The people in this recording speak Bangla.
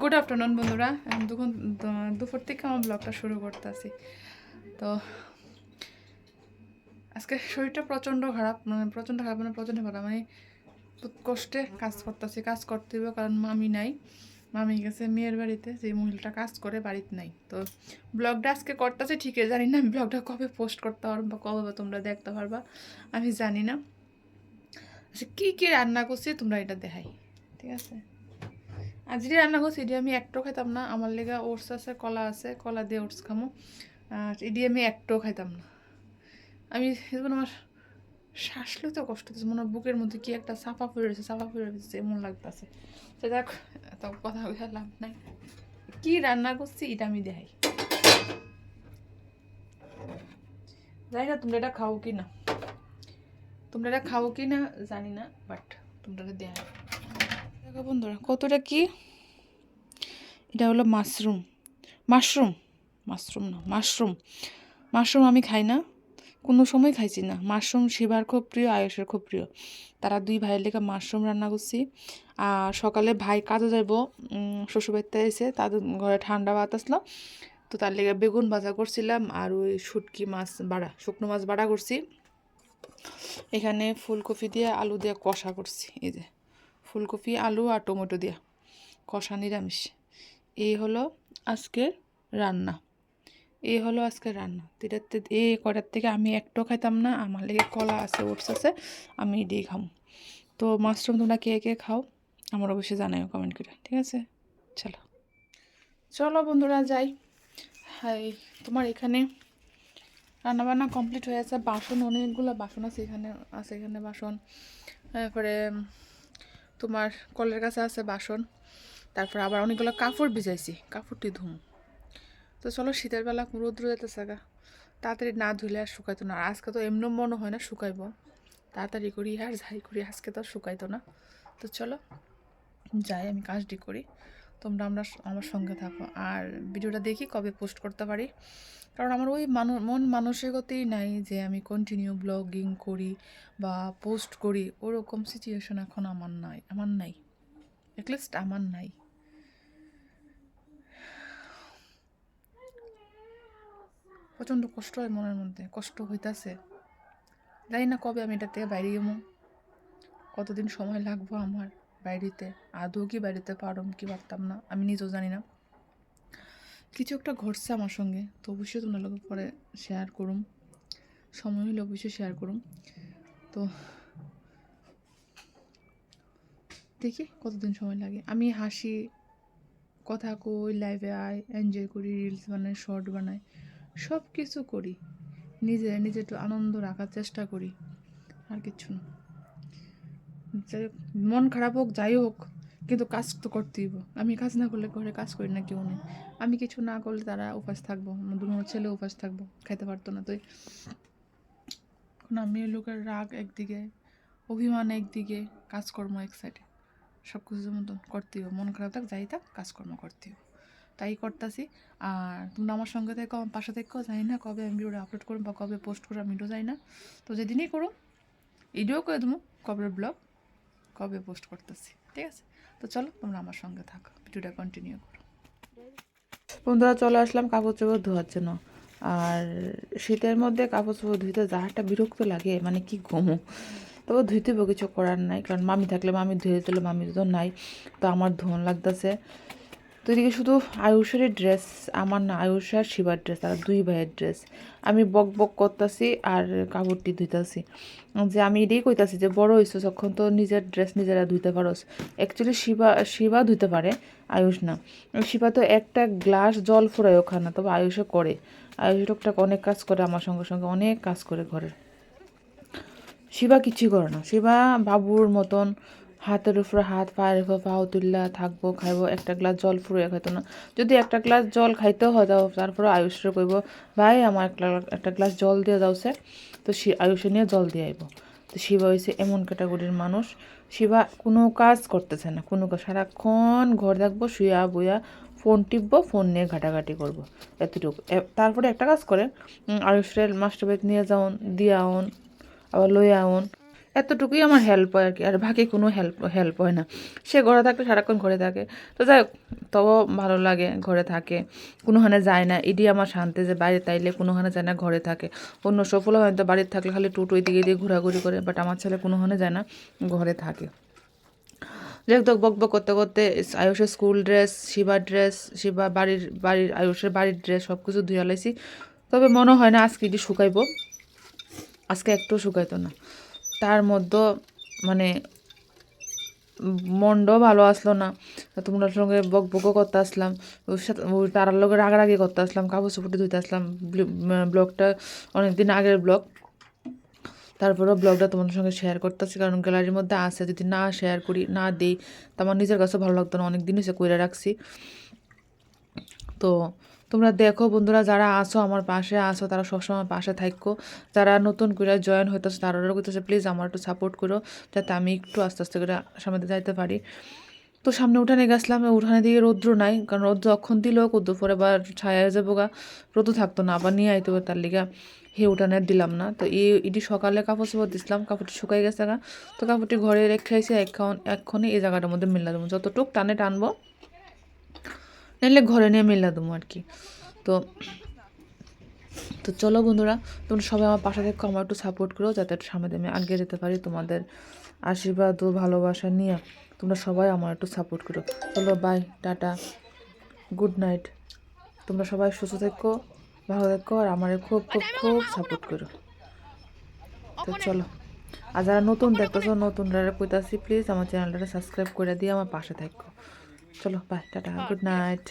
গুড আফটারনুন বন্ধুরা। এখন দুপুর থেকে আমার ব্লগটা শুরু করতেছি। তো, আজকে শরীরটা প্রচণ্ড খারাপ মানে প্রচণ্ড খারাপ মানে প্রচণ্ড খারাপ মানে কষ্টে কাজ করতেছি, কাজ করতে হবে কারণ মামি নাই। মামি গেছে মেয়ের বাড়িতে, যে মহিলাটা কাজ করে বাড়িতে নাই। তো ব্লগটা আজকে করতেছি, ঠিকই জানি না আমি ব্লগটা কবে পোস্ট করতে পারব বা কবে তোমরা দেখতে পারবা, আমি জানি না। আচ্ছা কী কী রান্না করছি তোমরা এটা দেখাই, ঠিক আছে? আজ যে রান্না করছি এটি আমি একটাও খাইতাম না, আমার লেগে ওটস আছে, কলা আছে, কলা দিয়ে ওটস খামো। আর এটি আমি একটাও খাইতাম না। আমি আমার শ্বাস লইতে কষ্ট হচ্ছে মনে বুকের মধ্যে কি একটা সাফা পড়ে রয়েছে সাফা পড়ে রয়েছে, এমন লাগতেছে। তো দেখ এত কথা বলে লাভ নাই। কি রান্না করছি, এটা আমি দেখাই। জানি না তোমরা এটা খাও কি না তোমরা এটা খাও কি না জানি না বাট তোমরা দেখাই দেখো বন্ধুরা, কতটা কি? এটা হলো মাশরুম। মাশরুম। মাশরুম না, মাশরুম। মাশরুম আমি খাই না। কোনো সময় খাইছি না। মাশরুম শিবার খুব প্রিয় আয়ুষের খুব প্রিয়। তারা দুই ভাইয়ের লেগে মাশরুম রান্না করছি। আর সকালে ভাই কাজে যাইব শ্বশুরবাড়িতে এসে তাদের ঘরে ঠান্ডা আসলো তো তার লেগে বেগুন ভাজা করছিলাম আর ওই শুটকি মাছ বাড়া, শুকনো মাছ বাড়া করছি। এখানে ফুলকপি দিয়ে আলু দিয়ে কষা করছি, এই যে। ফুলকপি, আলু আর টমেটো দিয়া। কষা নিরামিষ। এই হলো আজকের রান্না। এই হলো আজকের রান্না। এটাতে এই কটার থেকে আমি একটাও খাইতাম না, আমার লেগে কলা আছে, ওটস আছে, আমি এটাই খাম। তো মাশরুম তোমরা কে কে খাও, আমার অবশ্যই জানাইও কমেন্ট করে, ঠিক আছে? চলো। চলো বন্ধুরা, যাই। হাই, তোমার এখানে রান্নাবান্না কমপ্লিট হয়ে আছে, বাসন অনেকগুলো বাসন আছে এখানে আছে এখানে বাসন। তারপরে তোমার কলের কাছে আছে বাসন। তারপর আবার অনেকগুলো কাপড় ভিজাইছি, কাপড়টি ধুম। তো চলো শীতের বেলা রৌদ্র যেতেছে গা। তাড়াতাড়ি না ধুলে আর শুকাইতো না। আজকে তো এমনি মনে হয় না শুকাইবো। তাড়াতাড়ি করি আর যাই করি, আজকে তো আর শুকাইতো না। তো চলো, যাই, আমি কাজটি করি। তোমরা আমরা আমার সঙ্গে থাকো। আর ভিডিওটা দেখি কবে পোস্ট করতে পারি। কারণ আমার ওই মানু, মন মানসিকতাই নাই যে আমি কন্টিনিউ ব্লগিং করি বা পোস্ট করি, ওরকম সিচুয়েশন এখন আমার নাই আমার নাই। অ্যাটলিস্ট আমার নাই। প্রচণ্ড কষ্ট হয় মনের মধ্যে, কষ্ট হইতাছে। জানি না কবে আমি এটার থেকে বাইরে যাব কতদিন সময় লাগবো আমার বাইরেতে? আদৌ কি বাইরেতে পারম কি পারতাম না? আমি নিজেও জানি না। কিছু একটা ঘটছে আমার সঙ্গে, তো অবশ্যই তোমরা লোক পরে শেয়ার করুম। সময় হলে অবশ্যই শেয়ার করুম। তো দেখি কতদিন সময় লাগে। আমি হাসি, কথা কই লাইভে আই এনজয় করি রিলস বানাই শর্ট বানাই সব কিছু করি। নিজে নিজে একটু আনন্দ রাখার চেষ্টা করি, আর কিছু না। মন খারাপ হোক, যাই হোক কিন্তু কাজ তো করতেই। আমি কাজ না করলে ঘরে কাজ করি না, কেউ নেই। আমি কিছু না করলে তারা উপাস থাকব দুটো ছেলে উপাস থাকব, খাইতে পারতো না। তুই এখন আমি লোকের রাগ একদিকে, অভিমান একদিকে, কাজকর্ম এক সাইডে সব কিছু মতন করতেই মন খারাপ থাক, যাই থাক, কাজকর্ম করতেই তাই করতেছি। আর তোমরা আমার সঙ্গে থেকে, আমার পাশে থেকেও জানি না কবে আমি ভিডিওটা আপলোড করুম বা কবে পোস্ট করব, আমি ভিডিও জানি না। তো যেদিনই করুম ভিডিও করে দেবো, কবে ব্লগ কবে পোস্ট করতেছি। ঠিক আছে? তো চলো, তোমরা আমার সঙ্গে থাকো। ভিডিওটা কন্টিনিউ করো। বন্ধুরা, চলে আসলাম কাপড় চোপড় ধোয়ার জন্য। আর শীতের মধ্যে কাপড় চোপড় ধুইতে যাহাটা বিরক্ত লাগে মানে কি ঘুমো। তবে ধুইতে কিছু করার নাই। কারণ মামি থাকলে মামি ধুয়ে দিল মামি তো নাই। তো আমার ধোন লাগতেছে। তো এদিকে শুধু আয়ুষের ড্রেস আমার না, আয়ুষ আর শিবার ড্রেস আর দুই ভাইয়ের ড্রেস আমি বক বক করতেছি আর কাপড়টি ধুইতাছি। যে আমি এটাই কইতাছি যে, বড় হয়েছো যখন তো নিজের ড্রেস নিজেরা ধুইতে পারোস। অ্যাকচুয়ালি শিবা শিবা ধুইতে পারে, আয়ুষ না। শিবা তো একটা গ্লাস জল ফুরায় ওখানে তবে আয়ুষও করে। আয়ুষ টুকটাক অনেক কাজ করে আমার সঙ্গে সঙ্গে, অনেক কাজ করে ঘরের। শিবা কিছুই করে না। শিবা বাবুর মতন হাতের উপরে হাত পায়ের উপর পাও তুললা থাকব, খাইবো, একটা গ্লাস জল ফুরিয়ে খাইতো না। যদি একটা গ্লাস জল খাইতেও হয়, তাও তারপরে আয়ুষরে কইব, ভাই, আমার একটা একটা গ্লাস জল দিয়ে দাওছে তো সে আয়ুষে নিয়ে জল দিয়ে আইব। তো শিবা হয়েছে এমন ক্যাটাগরির মানুষ। শিবা কোনো কাজ করতেছে না, কোনো কাজ সারাক্ষণ ঘর থাকব শুয়া বইয়া, ফোন টিপবো, ফোন নিয়ে ঘাটাঘাটি করব, এতটুকু। তারপরে একটা কাজ করে আয়ুষের মাস্টার বেদ নিয়ে যাওন, দিয়ে আউন আবার লই আউন এতটুকুই আমার হেল্প হয় আর কি, আর বাকি কোনো হেল্প হেল্প হয় না। সে ঘরে থাকলে সারাক্ষণ ঘরে থাকে। তো যাই হোক, তবুও ভালো লাগে ঘরে থাকে। কোনোখানে যায় না। এটি আমার শান্তি যে বাইরে তাইলে কোনোখানে যায় না, ঘরে থাকে। অন্য সফল হয়তো বাড়িতে থাকলে খালি টুটো এদিকে দিয়ে ঘোরাঘুরি করে বাট আমার ছেলে কোনোখানে যায় না, ঘরে থাকে। যাই হোক বক বক করতে করতে আয়ুষের স্কুল ড্রেস শিবার ড্রেস শিবা বাড়ির বাড়ির, আয়ুষের বাড়ির ড্রেস সব কিছু ধুয়ে লাইছি তবে মনে হয় না আজকে এটি শুকাইবো। আজকে একটু শুকাইতো না। তার মধ্যে মানে মনটাও ভালো আসলো না। তোমরা সঙ্গে বক বকও করতে আসলাম। ওর সাথে তারার লোকের রাগারাগি করতে আসলাম, কাপড় চোপড়ে ধুইতে আসলাম। ব্লগটা অনেক দিন আগের ব্লগ। তারপরেও ব্লগটা তোমাদের সঙ্গে শেয়ার করতেছি কারণ গ্যালারির মধ্যে আছে, যদি না শেয়ার করি, না দিই, তা আমার নিজের কাছে ভালো লাগতো না। অনেক দিন হয়েছে কইরা রাখছি। তো তোমরা দেখো বন্ধুরা, যারা আসো আমার পাশে আসো তারা সবসময় পাশে থাকো। যারা নতুন করে জয়েন হইতেছে তারাও করতেছে প্লিজ আমার একটু সাপোর্ট করো, যাতে আমি একটু আস্তে আস্তে করে সামনে যাইতে পারি। তো সামনে উঠানে গেছিলাম উঠানে দিয়ে রৌদ্র নাই, কারণ রৌদ্র অক্ষণ দিলেও কদ্দু পরে আবার ছায়া যাব গা। রোদও থাকতো না, আবার নিয়ে আইতে তার লিগা হে উঠানে দিলাম না। তো এই এটি সকালে কাপড় চোপড় দিছিলাম, কাপড়টি শুকাই গেছে গা। তো কাপড়টি ঘরে রেখে আইসি এখন এক্ষণে এই জায়গাটার মধ্যে মিল্লা দেবো। যতটুক টানে টানবো নাহলে ঘরে নিয়ে মিল্লা দেবো আর কি। তো তো চলো বন্ধুরা, তোমরা সবাই আমার পাশে থেকে, আমার একটু সাপোর্ট করো, যাতে একটু সামনে আমি আগে যেতে পারি তোমাদের আশীর্বাদ ও ভালোবাসা নিয়ে তোমরা সবাই আমার একটু সাপোর্ট করো। চলো বাই টাটা গুড নাইট তোমরা সবাই সুস্থ থেকো, ভালো থেকো, আর আমার খুব খুব খুব সাপোর্ট করো। তো চলো, আর যারা নতুন দেখতেছো, নতুনরা কইতাছি প্লিজ আমার চ্যানেলটা সাবস্ক্রাইব করে দিয়ে আমার পাশে থাকো। চলো বাই টাটা গুড নাইট